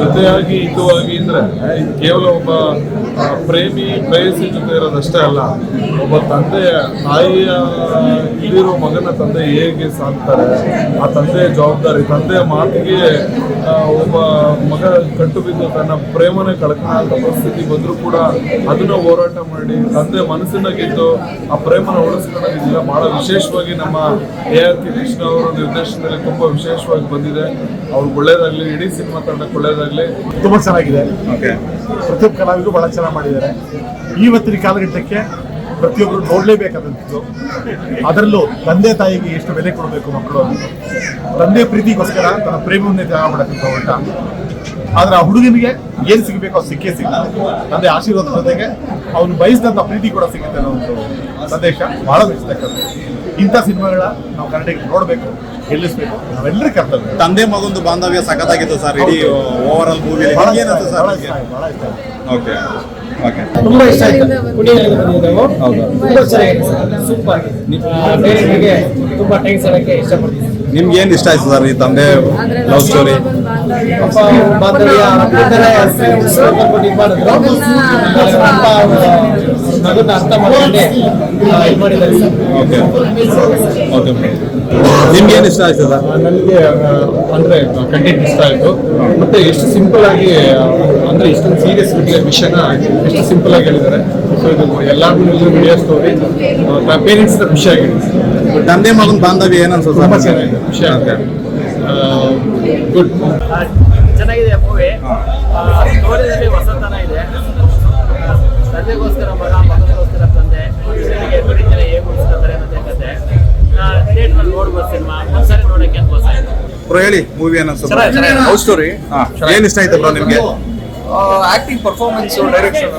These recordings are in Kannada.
ಜೊತೆಯಾಗಿ ಹಿತವಾಗಿ ಅಂದ್ರೆ ಇದು ಕೇವಲ ಒಬ್ಬ ಪ್ರೇಮಿ ಪ್ರೇಯಸಿ ಜೊತೆ ಇರೋದಷ್ಟೇ ಅಲ್ಲ, ಒಬ್ಬ ತಂದೆಯ ತಾಯಿಯ ಇಲ್ಲಿರೋ ಮಗನ ತಂದೆ ಹೇಗೆ ಸಾಕ್ತಾರೆ, ಆ ತಂದೆಯ ಜವಾಬ್ದಾರಿ, ತಂದೆಯ ಮಾತಿಗೆ ಒಬ್ಬ ಮಗ ಕಟ್ಟು ಬಿದ್ದು ತನ್ನ ಪ್ರೇಮನೇ ಕಳ್ಕೊಳ್ಳೋ ಪರಿಸ್ಥಿತಿ ಬಂದರೂ ಕೂಡ ಅದನ್ನ ಹೋರಾಟ ಮಾಡಿ, ತಂದೆ ಮನಸ್ಸಿನ ಗೆದ್ದು ಆ ಪ್ರೇಮನ ಉಳಿಸ್ಕೊಳ್ಳೋದಿಲ್ಲ. ಬಹಳ ವಿಶೇಷವಾಗಿ ನಮ್ಮ ಎ ಆರ್ ಕೃಷ್ಣ ಅವರ ನಿರ್ದೇಶನದಲ್ಲಿ ತುಂಬಾ ವಿಶೇಷವಾಗಿ ಬಂದಿದೆ. ಅವ್ರಿಗೆ ಒಳ್ಳೇದಾಗ್ಲಿ ಇಡೀ ಸಿನಿಮಾ ತಂಡಕ್ಕೆ ಒಳ್ಳೇದಾಗ್ಲಿ. ತುಂಬಾ ಚೆನ್ನಾಗಿದೆ. ಪ್ರತಿಯೊಬ್ಬ ಕಲಾವಿದರು ಬಹಳ ಚೆನ್ನಾಗಿ ಮಾಡಿದ್ದಾರೆ. ಇವತ್ತಿನ ಕಾಲಘಟ್ಟಕ್ಕೆ ಪ್ರತಿಯೊಬ್ಬರು ನೋಡಲೇಬೇಕಾದಂಥದ್ದು. ಅದರಲ್ಲೂ ತಂದೆ ತಾಯಿಗೆ ಎಷ್ಟು ಬೆಲೆ ಕೊಡಬೇಕು ಮಕ್ಕಳು ತಂದೆ ಪ್ರೀತಿಗೋಸ್ಕರ ತನ್ನ ಪ್ರೇಮವನ್ನೇ ತ್ಯಾಗ ಮಾಡಕ್ಕಂತ ಹೊರಟ ಆದ್ರೆ ಆ ಹುಡುಗನಿಗೆ ಏನ್ ಸಿಗಬೇಕು ಅದು ಸಿಕ್ಕೇ ಸಿಗ್ತದೆ ತಂದೆ ಆಶೀರ್ವಾದ ಜೊತೆಗೆ ಅವನು ಬಯಸಿದಂತ ಪ್ರೀತಿ ಕೂಡ ಸಿಗುತ್ತೆ ಅನ್ನೋ ಒಂದು ಸಂದೇಶ ಬಹಳ ಮೆಚ್ಚತಕ್ಕಂಥದ್ದು ಇಂಥ ಸಿನಿಮಾಗಳ ನಾವು ಕನ್ನಡಿಗರು ನೋಡಬೇಕು ಗೆಲ್ಲಿಸ್ಬೇಕು ನಾವೆಲ್ಲರೂ ಕರ್ತವ್ಯ. ತಂದೆ ಮಗೊಂದು ಬಾಂಧವ್ಯ ಸಖತ್ತಾಗಿತ್ತು ಸರ್ ಇಡೀ ಓವರ್ ಆಲ್ ಮೂವಿ ಬಹಳ ಏನಾಯ್ತು ಇಷ್ಟ. Okay okay. ತುಂಬಾ ಇಷ್ಟ ಆಯ್ತು. ತುಂಬಾ ಚೆನ್ನಾಗಿದೆ ಸೂಪರ್ ಬೇರೆಯವರಿಗೆ ತುಂಬಾ ಥ್ಯಾಂಕ್ಸ್ ಹೇಳಕ್ಕೆ ಇಷ್ಟಪಡ್ತೀನಿ. ನಿಮ್ಗೆ ಏನ್ ಇಷ್ಟ ಆಯ್ತು ಸರ್ ಈ ತಂದೆ ಲವ್ ಸ್ಟೋರಿ ಸ್ವಲ್ಪ ಇದು ಮಾಡಿದ್ರು ಅಪ್ಪ ಮಗನ ಅರ್ಥ ಮಾಡ್ಕೊಂಡೆ ಆ, ಇದು ಮಾಡಿದ್ದಾರೆ ಸರ್. ಓಕೆ. ಓಕೆ ನಿಮ್ಗೆ ಏನು ಇಷ್ಟ ಆಯ್ತು ಸರ್ ನನಗೆ ಅಂದ್ರೆ ಕಂಟೆಂಟ್ ಇಷ್ಟ ಆಯ್ತು. ಮತ್ತೆ ಎಷ್ಟು ಸಿಂಪಲ್ ಆಗಿ ಅಂದ್ರೆ ಇಷ್ಟೊಂದು ಸೀರಿಯಸ್ ವಿಷಯನ ಎಷ್ಟು ಸಿಂಪಲ್ ಆಗಿ ಹೇಳಿದ್ದಾರೆ. ಸೊ ಇದು ಎಲ್ಲರಿಗೂ ವಿಡಿಯೋ ಸ್ಟೋರಿ ಪೇರೆಂಟ್ಸ್ ಖುಷಿ ಆಗಿದೆ. ತಂದೆ ಮಗನ್ ಬಾಂಧವ್ಯ ಏನನ್ಸುತ್ತೆ? ಅನ್ಸುತ್ತೆ ತುಂಬಾ ಸರ್ ಚೆನ್ನಾಗಿದೆ ಖುಷಿ ಆಗುತ್ತೆ ಗುಡ್ ಚೆನ್ನಾಗಿದೆ ಮೂವಿ ಸ್ಟೋರಿನಲ್ಲಿ ಹೊಸತನ ಇದೆ. ತಂದೆಗೋಸ್ಕರ ಮಗ ಮಗನಿಗೋಸ್ಕರ ತಂದೆ ಹೇಗೆ ದುಡಿತಾರೆ ಹೇಗೆ ಉಳಿಸ್ಕೊತಾರೆ ಅನ್ನೋದೇ ಕತೆ. ಥಿಯೇಟ್ರಲ್ಲಿ ನೋಡ್ಬೋದು ಸಿನಿಮಾ ಒಂದ್ಸರಿ ನೋಡಕ್ಕೆ ಅನ್ಬೋದು ಬ್ರೋ ಹೇಳಿ ಮೂವಿ ಏನ್. ಲವ್ ಸ್ಟೋರಿ ಏನಿಷ್ಟ ಇಷ್ಟ ಆಯ್ತು ಬ್ರೋ ನಿಮ್ಗೆ? ಆಕ್ಟಿಂಗ್ ಪರ್ಫಾರ್ಮೆನ್ಸ್ ಡೈರೆಕ್ಷನ್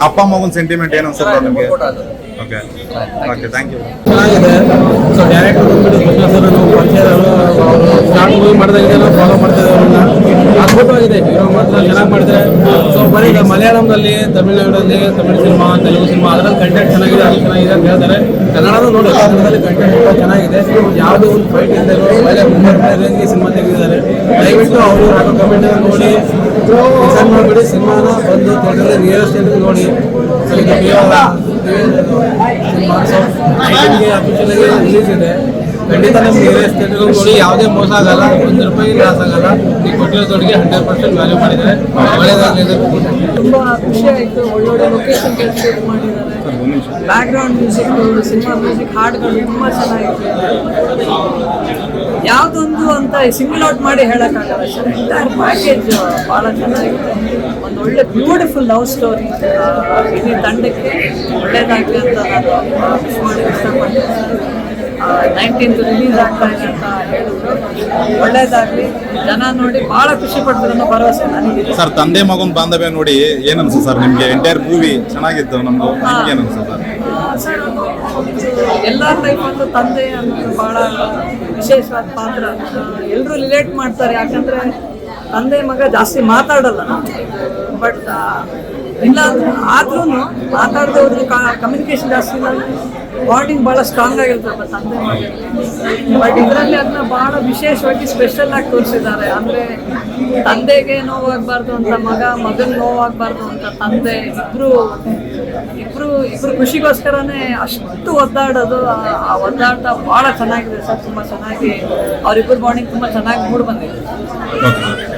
ಅಪ್ಪ ಅಮ್ಮ ಅಪ್ಪ ಮಗನ್ ಸೆಂಟಿಮೆಂಟ್ ಏನು ಅನ್ಸುತ್ತೆ ನಿಮಗೆ? ನಿಮ್ಗೆ ಓಕೆ ಓಕೆ ಥ್ಯಾಂಕ್ ಯು ಚೆನ್ನಾಗಿದೆ ಸೊ ಡೈರೆಕ್ಟ್ ಬಂದ್ಬಿಟ್ಟು ಕೃಷ್ಣ ಸರ್ ನಾವು ಪರಿಚಯ ಅವರು ಸ್ಟಾರ್ಟ್ ಮೂವಿ ಮಾಡಿದಾಗೆಲ್ಲ ಫಾಲೋ ಮಾಡ್ತಾ ಇದ್ದಾರೆ ಅದ್ಭುತವಾಗಿದೆ ಹೀರೋ ಮಾತ್ರ ಚೆನ್ನಾಗಿ ಮಾಡಿದ್ರೆ. ಸೊ ಬರೀ ಈಗ ಮಲಯಾಳಂನಲ್ಲಿ ತಮಿಳುನಾಡಲ್ಲಿ ತಮಿಳು ಸಿನಿಮಾ ತೆಲುಗು ಸಿನಿಮಾ ಅದರಲ್ಲಿ ಕಂಟೆಂಟ್ ಚೆನ್ನಾಗಿದೆ ಅದು ಚೆನ್ನಾಗಿದೆ ಅಂತ ಹೇಳ್ತಾರೆ. ಕನ್ನಡನೂ ನೋಡಿ ಕನ್ನಡದಲ್ಲಿ ಕಂಟೆಂಟ್ ತುಂಬ ಚೆನ್ನಾಗಿದೆ. ಯಾವುದೋ ಒಂದು ಫೈಟ್ ಇಲ್ಲದೆ ಒಳ್ಳೆ ಮುಂಬೈ ಸಿನಿಮಾ ತೆಗೆದಿದ್ದಾರೆ. ದಯವಿಟ್ಟು ಅವರು ಹಾಕೋ ಕಮೆಂಟ್ ನೋಡಿ. ಡಿಸೈನ್ ಮಾಡಿಬಿಡಿ ಸಿನಿಮಾನ ಬಂದು ಥಿಯೇಟರ್ ರಿಯಲ್ ಸ್ಟೇಟ್ ನೋಡಿ. ಸೊ ಈಗ ಅಫಿಷಿಯಲಾಗಿ ರಿಲೀಸ್ ಇದೆ. ಖಂಡಿತ ನಮ್ಗೆ ನೋಡಿ ಯಾವುದೇ ಮೋಸ ಆಗಲ್ಲ ಒಂದು ರೂಪಾಯಿ ಲಾಸ್ ಆಗಲ್ಲ. ನೀವು ಕೊಟ್ಟಿರೋ ದುಡ್ಡಿಗೆ ಹಂಡ್ರೆಡ್ ಪರ್ಸೆಂಟ್ ವ್ಯಾಲ್ಯೂ ಮಾಡಿದ್ದಾರೆ. ಒಳ್ಳೆಯದಾಗಲಿ ತುಂಬಾ ಖುಷಿ ಆಯ್ತು. ಒಳ್ಳೊಳ್ಳೆ ಲೊಕೇಶನ್ ಕೆಲಸ ಮಾಡಿದ್ದಾರೆ. Background music cinema music ಹಾಡುಗಳು ತುಂಬ ಚೆನ್ನಾಗಿತ್ತು. ಯಾವುದೊಂದು ಅಂತ ಸಿಂಗಲ್ ಔಟ್ ಮಾಡಿ ಹೇಳಕ್ಕಾಗಲ್ಲ. ಸರ್ ಪ್ಯಾಕೇಜ್ ಬಹಳ ಚೆನ್ನಾಗಿದೆ ಒಂದು ಒಳ್ಳೆ ಬ್ಯೂಟಿಫುಲ್ ಲವ್ ಸ್ಟೋರಿ ಇಡೀ ತಂಡಕ್ಕೆ ಒಳ್ಳೇದಾಗಲಿ ಅಂತ ನಾನು ಇಷ್ಟಪಡ್ತೀನಿ ನೈನ್ಟೀನ್ತ್ ರಿಲೀಸ್ ಆಗ್ತಾ ಇದೆ ಅಂತ ಹೇಳಿದ್ರು. ಒಳ್ಳೇದಾಗಲಿ. ಜನ ನೋಡಿ ಬಹಳ ಖುಷಿ ಪಡ್ತಾರೆ ಅನ್ನೋ ಭರವಸೆ ನನಗೆ ಸರ್ ತಂದೆ ಮಗನ್ ಬಾಂಧವ್ಯ ನೋಡಿ ಏನನ್ಸು ಸರ್? ನಿಮ್ಗೆ ಎಂಟೈರ್ ಮೂವಿ ಚೆನ್ನಾಗಿತ್ತು ನಮ್ದು ಏನನ್ಸು ಏನ್ ಸರ್? ಎಲ್ಲ ಟೈಪ್ ಲೈಫಲ್ಲೂ ತಂದೆ ಅಂತ ಬಹಳ ವಿಶೇಷವಾದ ಪಾತ್ರ. ಎಲ್ಲರೂ ರಿಲೇಟ್ ಮಾಡ್ತಾರೆ. ಯಾಕಂದ್ರೆ ತಂದೆ ಮಗ ಜಾಸ್ತಿ ಮಾತಾಡಲ್ಲ ಬಟ್ ಇಲ್ಲ ಆದ್ರೂ ಮಾತಾಡದೆ ಹೋದ್ರೆ ಕಮ್ಯುನಿಕೇಶನ್ ಜಾಸ್ತಿ ಇಲ್ಲ ಬಾಂಡಿಂಗ್ ಭಾಳ ಸ್ಟ್ರಾಂಗ್ ಆಗಿರ್ತದೆ ತಂದೆ ಮಗ. ಬಟ್ ಇದರಲ್ಲಿ ಅದನ್ನ ಬಹಳ ವಿಶೇಷವಾಗಿ ಸ್ಪೆಷಲ್ ಆಗಿ ತೋರಿಸಿದ್ದಾರೆ. ಅಂದ್ರೆ ತಂದೆಗೆ ನೋವಾಗಬಾರ್ದು ಅಂತ, ಮಗ, ಮಗನ್ ನೋವಾಗಬಾರ್ದು ಅಂತ, ತಂದೆ, ಇಬ್ರು ಇಬ್ರು ಇಬ್ರು ಖುಷಿಗೋಸ್ಕರನೇ ಅಷ್ಟು ಒದ್ದಾಡೋದು, ಆ- ಒದ್ದಾಡ್ತ ಬಹಳ ಚೆನ್ನಾಗಿದೆ ಸರ್. ತುಂಬಾ ಚೆನ್ನಾಗಿ ಅವರಿಬ್ಬರು ಬಾಂಡಿಂಗ್ ತುಂಬಾ ಚೆನ್ನಾಗಿ ಮೂಡ್ ಬಂದಿದೆ.